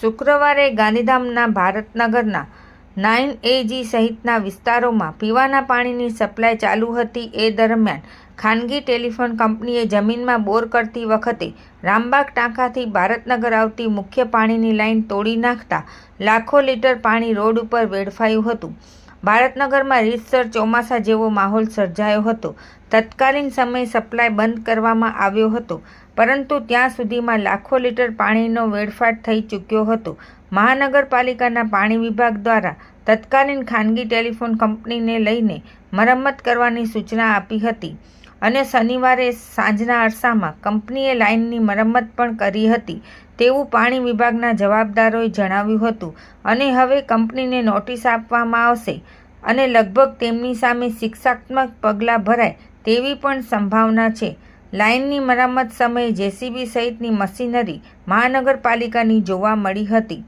શુક્રવારે ગાંધીધામના ભારતનગરના નાઇન એજી સહિતના વિસ્તારોમાં પીવાના પાણીની સપ્લાય ચાલુ હતી. એ દરમિયાન ખાનગી ટેલિફોન કંપનીએ જમીનમાં બોર કરતી વખતે રામબાગ ટાંકાથી ભારતનગર આવતી મુખ્ય પાણીની લાઇન તોડી નાખતા લાખો લીટર પાણી રોડ ઉપર વેડફાયું હતું. ભારતનગરમાં રીતસર ચોમાસા જેવો માહોલ સર્જાયો હતો. તત્કાલીન સમયે સપ્લાય બંધ કરવામાં આવ્યો હતો, પરંતુ ત્યાં સુધીમાં લાખો લીટર પાણીનો વેડફાટ થઈ ચૂક્યો હતો. મહાનગરપાલિકાના પાણી વિભાગ દ્વારા તત્કાલીન ખાનગી ટેલિફોન કંપનીને લઈને મરમ્મત કરવાની સૂચના આપી હતી અને શનિવારે સાંજના અરસામાં કંપનીએ લાઇનની મરમ્મત પણ કરી હતી. તેવું પાણી વિભાગના જવાબદારોએ જણાવ્યું હતું. અને હવે કંપનીને નોટિસ આપવામાં આવશે અને લગભગ તેમની સામે શિક્ષાત્મક પગલાં ભરાય તેવી પણ સંભાવના છે. લાઇનની મરામત સમયે જેસીબી સહિતની મશીનરી મહાનગરપાલિકાની જોવા મળી હતી.